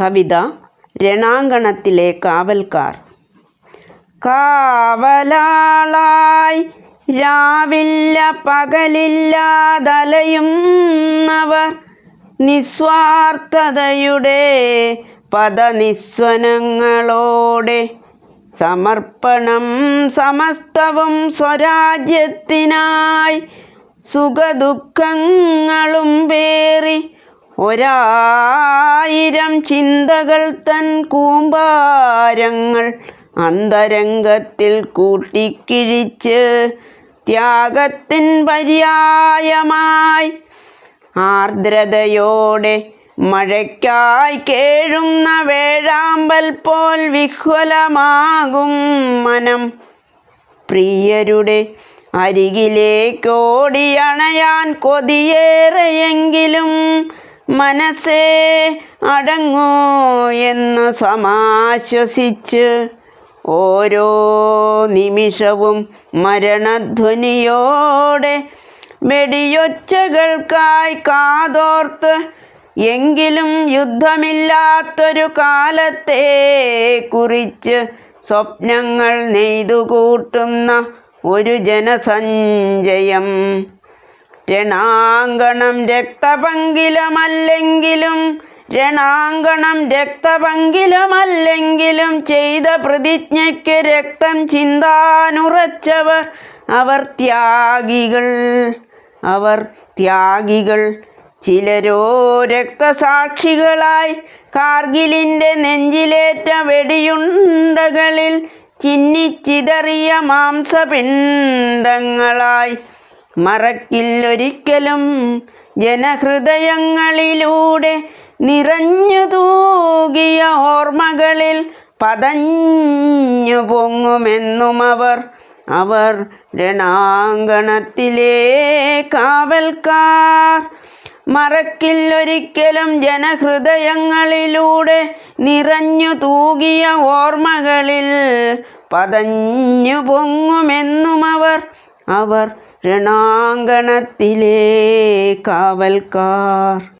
കവിത രണാങ്കണത്തിലെ കാവൽക്കാർ. കാവലാളായി രാവില്ല പകലില്ലാതലയുന്നവർ നിസ്വാർത്ഥതയുടെ പദനിസ്വനങ്ങളോടെ സമർപ്പണം സമസ്തവും സ്വരാജ്യത്തിനായി സുഖദുഃഖങ്ങളും പേറി ഒരായിരം ചിന്തകൾ തൻ കൂമ്പാരങ്ങൾ അന്തരംഗത്തിൽ കൂട്ടിക്കിഴിച്ച് ത്യാഗത്തിൻ പര്യായമായി ആർദ്രതയോടെ മഴയ്ക്കായി കേഴുന്ന വേഴാമ്പൽ പോൽ വിഹ്വലമാകും മനം. പ്രിയരുടെ അരികിലേക്കോടിയണയാൻ കൊതിയേറെയെങ്കിലും മനസ്സേ അടങ്ങൂ എന്ന് സമാശ്വസിച്ച് ഓരോ നിമിഷവും മരണധ്വനിയോടെ വെടിയൊച്ചകൾക്കായി കാതോർത്ത് എങ്കിലും യുദ്ധമില്ലാത്തൊരു കാലത്തെ കുറിച്ച് സ്വപ്നങ്ങൾ നെയ്തുകൂട്ടുന്ന ഒരു ജനസഞ്ചയം. രണാങ്കണം രക്തപങ്കിലമല്ലെങ്കിലും രണാങ്കണം രക്തപങ്കിലമല്ലെങ്കിലും ചെയ്ത പ്രതിജ്ഞയ്ക്ക് രക്തം ചിന്താനുറച്ചവർ അവർ ത്യാഗികൾ. അവർ ത്യാഗികൾ. ചിലരോ രക്തസാക്ഷികളായി കാർഗിലിന്റെ നെഞ്ചിലേറ്റ വെടിയുണ്ടകളിൽ ചിന്നിച്ചിതറിയ മാംസപിണ്ഡങ്ങളായി മറക്കില്ലൊരിക്കലും ജനഹൃദയങ്ങളിലൂടെ നിറഞ്ഞു തൂകിയ ഓർമ്മകളിൽ പതഞ്ഞു പൊങ്ങുമെന്നും അവർ അവർ രണാങ്കണത്തിലെ കാവൽക്കാർ. മറക്കില്ലൊരിക്കലും ജനഹൃദയങ്ങളിലൂടെ നിറഞ്ഞു തൂകിയ ഓർമ്മകളിൽ പതഞ്ഞു പൊങ്ങുമെന്നും അവർ അവർ രണാങ്കണത്തിലെ കാവൽക്കാർ